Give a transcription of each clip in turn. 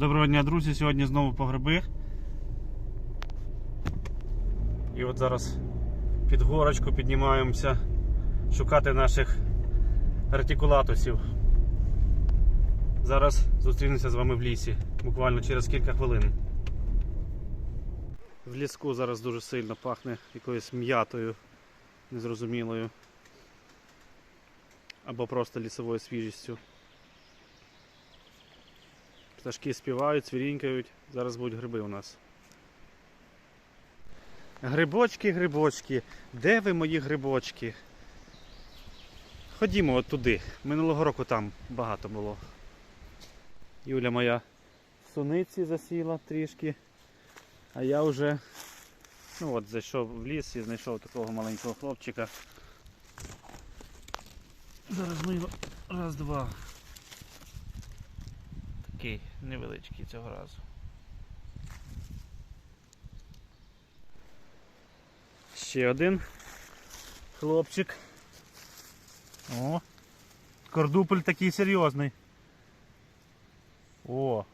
Доброго дня, друзі! Сьогодні знову по гриби. І от зараз під горочку піднімаємося шукати наших артикулатусів. Зараз зустрінемося з вами в лісі, буквально через кілька хвилин. В ліску зараз дуже сильно пахне якоюсь м'ятою незрозумілою. Або просто лісовою свіжістю. Пташки співають, цвірінькають. Зараз будуть гриби у нас. Грибочки, грибочки. Де ви мої грибочки? Ходімо от туди. Минулого року там багато було. Юля моя в суниці засіла трішки. А я вже ну от, зайшов в ліс і знайшов такого маленького хлопчика. Зараз ми його раз, два. Такий невеличкий цього разу. Ще один хлопчик. О! Кордуполь такий серйозний. О!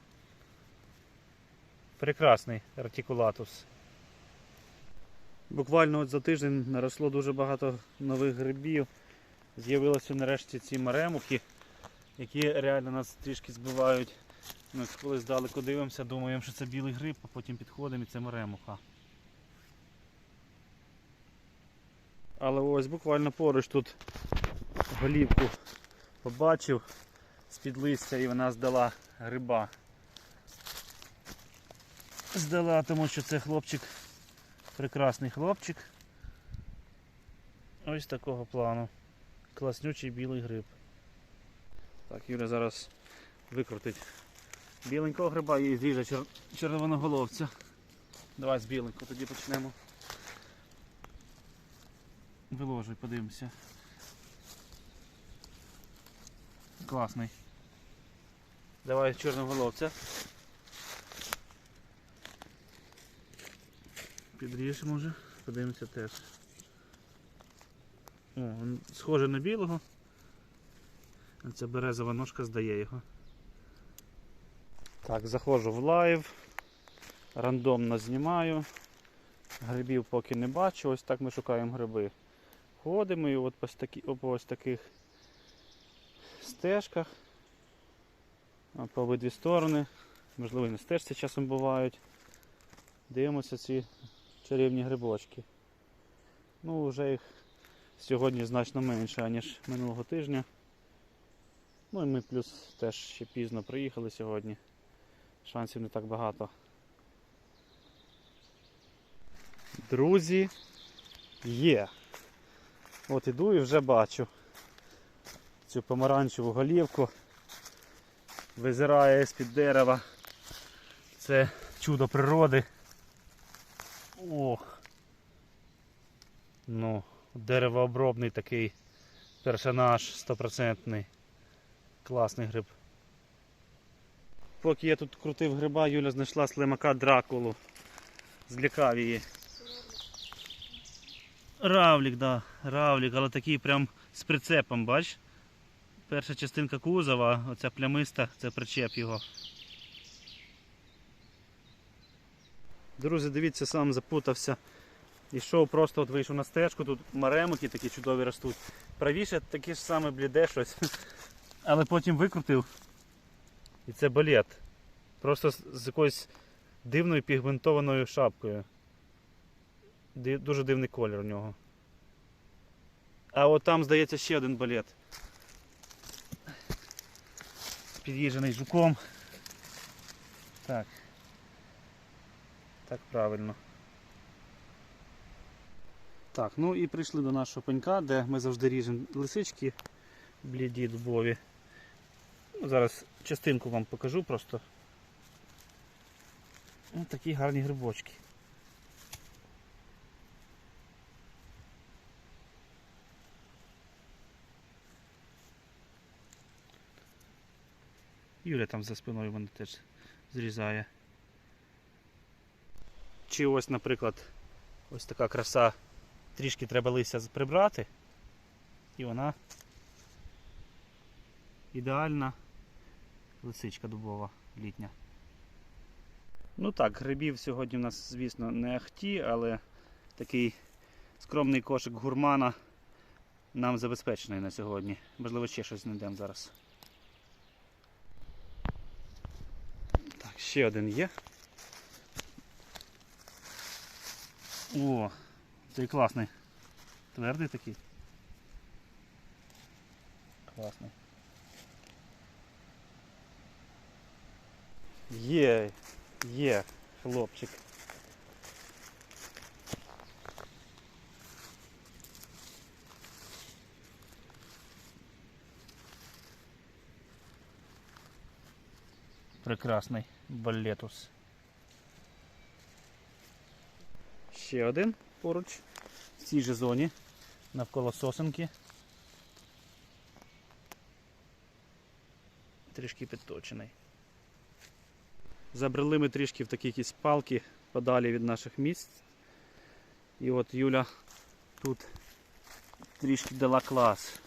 Прекрасний артикулатус. Буквально от за тиждень наросло дуже багато нових грибів. З'явилися нарешті ці маремухи, які реально нас трішки збивають. Ми коли здалеку дивимося, думаємо, що це білий гриб, а потім підходимо і це маремуха. Але ось буквально поруч тут голівку побачив з-під листя і вона здала гриба. Здала, тому що це хлопчик, прекрасний хлопчик. Ось такого плану. Класнючий білий гриб. Так, Юля зараз викрутить біленького гриба і зріже чер... червоноголовця. Давай з біленького тоді почнемо. Виложуй, подивимося. Класний. Давай чорноголовця. Підріжемо вже, подивимося теж. О, схожий на білого. Ця березова ножка здає його. Так, заходжу в лайв. Рандомно знімаю. Грибів поки не бачу, ось так ми шукаємо гриби. Ходимо і от по, такі, ось таких стежках. По обидві сторони. Можливо і на стежці часом бувають. Дивимося ці чарівні грибочки. Ну, вже їх сьогодні значно менше, ніж минулого тижня. Ну і ми плюс теж ще пізно приїхали сьогодні. Шансів не так багато. Друзі, є. От іду і вже бачу цю помаранчеву голівку. Визирає з-під дерева. Це чудо природи. Ох. Ну, деревообробний такий персонаж стопроцентний. Класний гриб. Поки я тут крутив гриба, Юля знайшла слимака Дракулу. Злякав її. Равлік, да, равлік, але такий прям з прицепом, бач? Перша частинка кузова, оця плямиста, це причеп його. Друзі, дивіться, сам запутався. Ішов просто от вийшов на стежку, тут маремики такі чудові ростуть. Правіше таке ж саме бліде щось. Але потім викрутив. І це балет. Просто з, якоюсь дивною пігментованою шапкою. Дуже дивний колір у нього. А от там, здається, ще один балет. Під'їжджений жуком. Так. Так правильно. Так, ну і прийшли до нашого пенька, де ми завжди ріжемо лисички бліді дубові. Ну, зараз частинку вам покажу просто. Ось такі гарні грибочки. Юля там за спиною мене теж зрізає. Чи ось, наприклад, ось така краса, трішки треба листя прибрати, і вона ідеальна лисичка дубова літня. Ну так, грибів сьогодні в нас, звісно, не ахті, але такий скромний кошик гурмана нам забезпечений на сьогодні. Можливо, ще щось знайдемо зараз. Так, ще один є. О, цей класний. Твердий такий. Класний. Є, є, хлопчик. Прекрасний балетус. Ще один поруч в цій же зоні навколо сосенки. Трішки підточений. Забрели ми трішки в такі якісь палки подалі від наших місць. І от Юля тут трішки дала клас.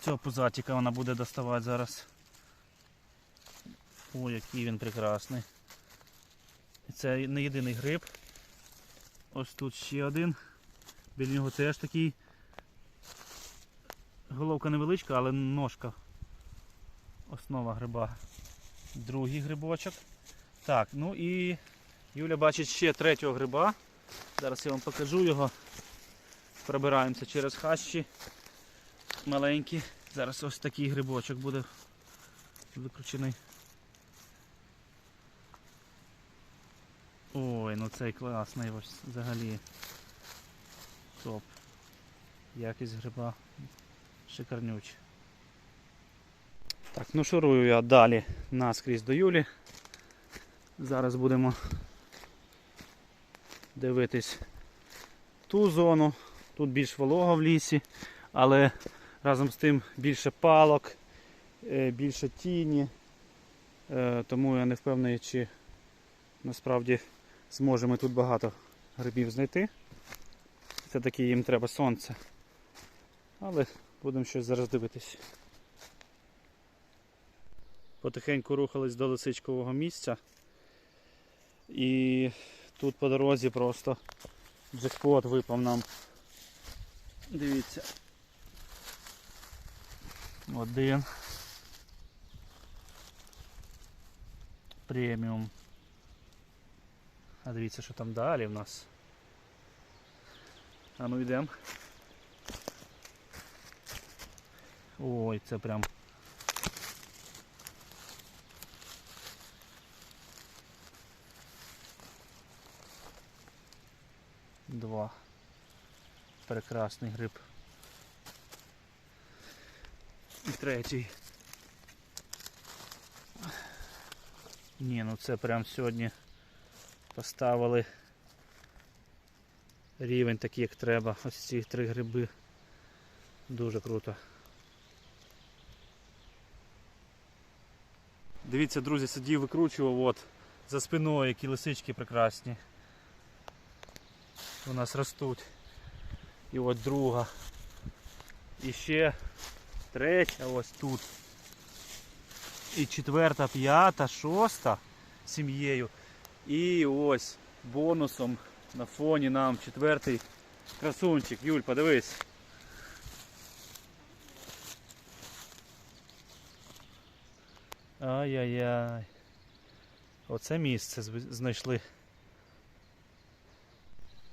Цього пузатика вона буде доставати зараз. О, який він прекрасний. Це не єдиний гриб. Ось тут ще один. Біля нього теж такий. Головка невеличка, але ножка. Основа гриба. Другий грибочок. Так, ну і Юля бачить ще третього гриба. Зараз я вам покажу його. Пробираємося через хащі. Маленькі. Зараз ось такий грибочок буде викручений. Ой, ну цей класний ось взагалі. Топ. Якість гриба. Шикарнюч. Так, ну шурую я далі наскрізь до Юлі. Зараз будемо дивитись ту зону. Тут більш волого в лісі, але разом з тим більше палок, е, більше тіні. Е, Тому я не впевнений, чи насправді зможемо тут багато грибів знайти. Все-таки їм треба сонце. Але будемо щось зараз дивитись. Потихеньку рухались до лисичкового місця. І тут по дорозі просто джекпот випав нам. Дивіться. Один. Преміум. А дивіться, що там далі в нас. А ну йдемо. Ой, це прям. Два. Прекрасний гриб. І третій. Ні, ну це прям сьогодні поставили рівень такий, як треба. Ось ці три гриби. Дуже круто. Дивіться, друзі, сидів, викручував от за спиною, які лисички прекрасні. У нас ростуть. І от друга. І ще третя ось тут. І четверта, п'ята, шоста сім'єю. І ось бонусом на фоні нам четвертий красунчик. Юль, подивись. Ай-яй-яй. Оце місце знайшли.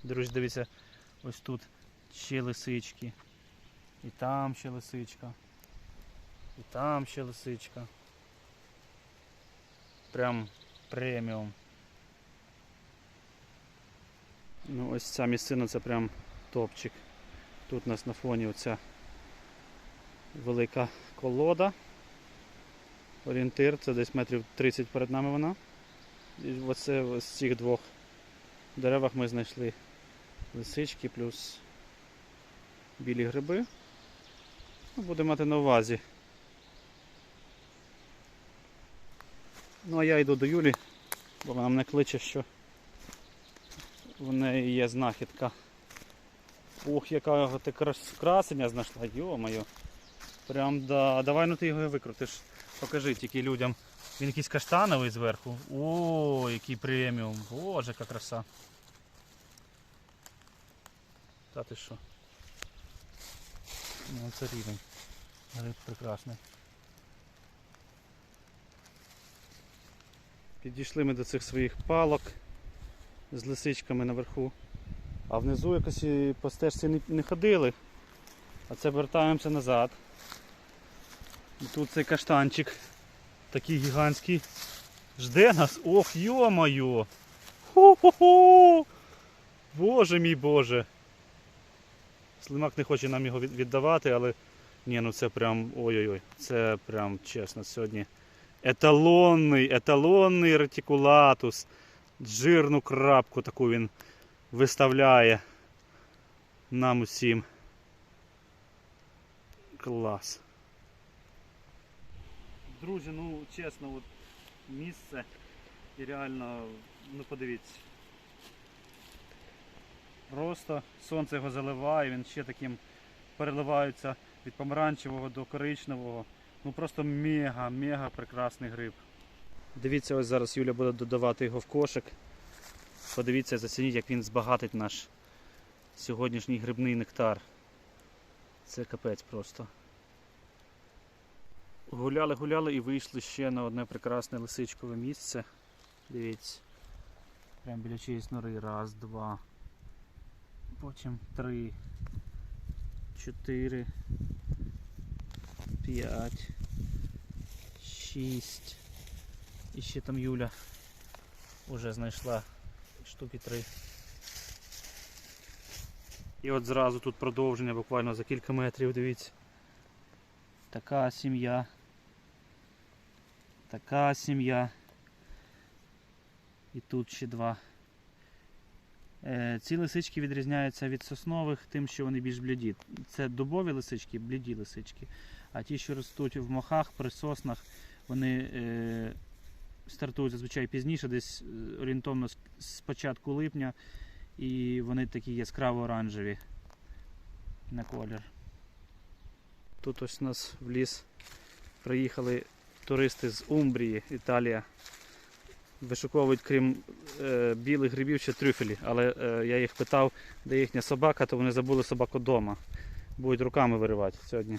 Друзі, дивіться, ось тут ще лисички. І там ще лисичка. І там ще лисичка. Прям преміум. Ну ось ця місцина це прям топчик. Тут у нас на фоні оця велика колода. Орієнтир, це десь метрів 30 перед нами вона. І оце з цих двох деревах ми знайшли лисички плюс білі гриби. Ну, Будемо мати на увазі. Ну а я йду до Юлі, бо вона мене кличе, що в неї є знахідка. Ох, яка ти крас- красення знайшла, йо-моє. Прям да. Давай ну ти його викрутиш. Покажи тільки людям. Він якийсь каштановий зверху. О, який преміум. Боже, яка краса. Та що? Ну це рівень. Гриб прекрасний. Підійшли ми до цих своїх палок з лисичками наверху. А внизу якось по стежці не, не ходили. А це вертаємося назад. І тут цей каштанчик такий гігантський. Жде нас. Ох, йо-моє! Ху-ху-ху! Боже мій Боже! Слимак не хоче нам його віддавати, але ні, ну це прям ой-ой-ой. Це прям чесно сьогодні. Еталонний, еталонний ретикулатус. Жирну крапку таку він виставляє нам усім. Клас. Друзі, ну чесно, от місце і реально, ну подивіться. Просто сонце його заливає, він ще таким переливається від помаранчевого до коричневого. Ну просто мега, мега прекрасний гриб. Дивіться, ось зараз Юля буде додавати його в кошик. Подивіться, зацініть, як він збагатить наш сьогоднішній грибний нектар. Це капець просто. Гуляли, гуляли і вийшли ще на одне прекрасне лисичкове місце. Дивіться. Прямо біля чиєїсь нори. Раз, два. Потім три. Чотири. П'ять. Шість. І ще там Юля вже знайшла штуки три. І от зразу тут продовження буквально за кілька метрів, дивіться. Така сім'я. Така сім'я. І тут ще два. Е, Ці лисички відрізняються від соснових тим, що вони більш бліді. Це дубові лисички, бліді лисички. А ті, що ростуть в мохах, при соснах, вони е, стартують зазвичай пізніше, десь е, орієнтовно з- початку липня. І вони такі яскраво оранжеві на колір. Тут ось у нас в ліс приїхали туристи з Умбрії, Італія. Вишуковують, крім е, білих грибів, ще трюфелі. Але е, я їх питав, де їхня собака, то вони забули собаку вдома. Будуть руками виривати сьогодні.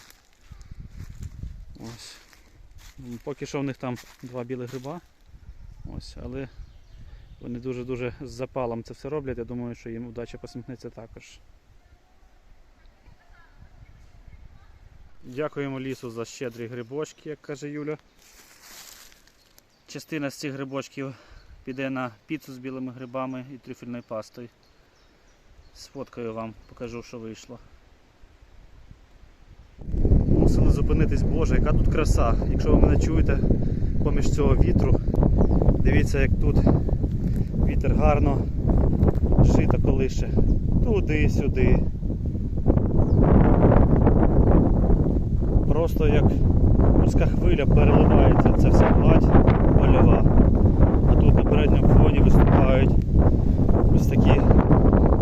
Ось. Поки що в них там два білих гриба. Ось, але вони дуже-дуже з запалом це все роблять. Я думаю, що їм удача посміхнеться також. Дякуємо лісу за щедрі грибочки, як каже Юля. Частина з цих грибочків піде на піцу з білими грибами і трюфельною пастою. Сфоткаю вам, покажу, що вийшло. Мусили зупинитись, боже, яка тут краса. Якщо ви мене чуєте поміж цього вітру, дивіться, як тут вітер гарно жито колише. Туди-сюди. Просто як морська хвиля переливається ця вся гладь польова. А тут на передньому фоні виступають ось такі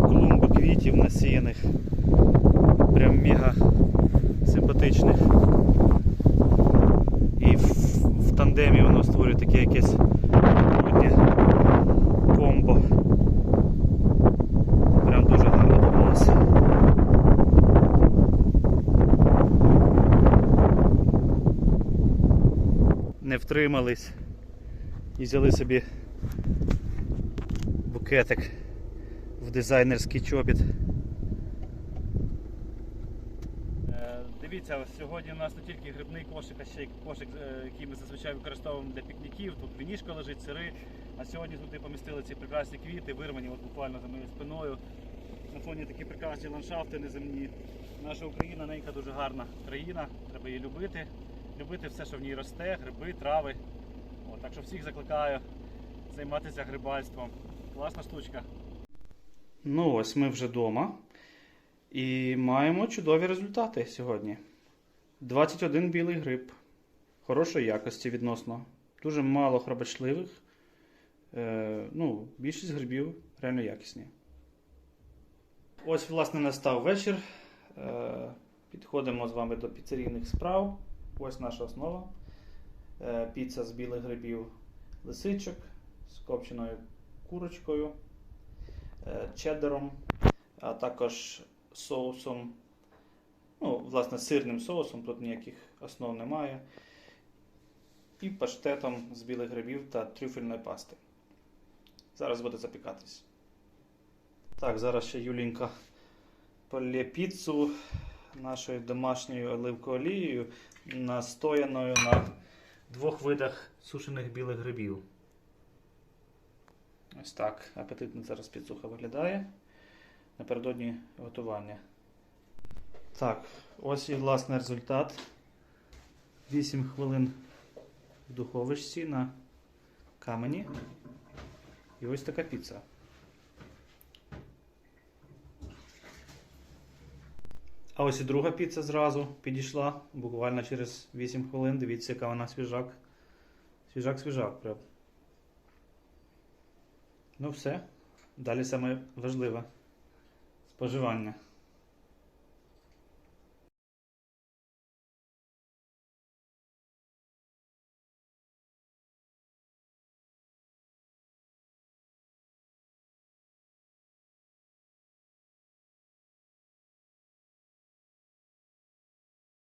клумби квітів насіяних. Прям мега симпатичних. І в, тандемі воно створює таке якесь природнє комбо. Прям дуже гарно думалося. Не втримались і взяли собі букетик в дизайнерський чобіт. Е, Дивіться, сьогодні у нас не тільки грибний кошик, а ще й кошик, е, який ми зазвичай використовуємо для пікніків. Тут вінішка лежить, сири. А сьогодні туди помістили ці прекрасні квіти, вирвані от буквально за моєю спиною. На фоні такі прекрасні ландшафти неземні. Наша Україна ненька дуже гарна країна, треба її любити. Любити все, що в ній росте, гриби, трави. От, так що всіх закликаю займатися грибальством. Класна штучка. Ну ось ми вже вдома. І маємо чудові результати сьогодні. 21 білий гриб. Хорошої якості відносно. Дуже мало храбачливих. Е, ну, більшість грибів реально якісні. Ось, власне, настав вечір. Е, підходимо з вами до піцерійних справ. Ось наша основа. Е, піца з білих грибів лисичок з копченою курочкою, е, чеддером, а також соусом, ну, власне, сирним соусом, тут ніяких основ немає. І паштетом з білих грибів та трюфельної пасти. Зараз буде запікатись. Так, зараз ще Юлінька полє піцу нашою домашньою оливковою олією, настояною на двох видах сушених білих грибів. Ось так апетитно зараз піцуха виглядає напередодні готування. Так, ось і власне результат. 8 хвилин в духовочці на камені. І ось така піца. А ось і друга піца зразу підійшла буквально через 8 хвилин. Дивіться, яка вона свіжак. Свіжак-свіжак. Прям. Ну все. Далі саме важливе споживання.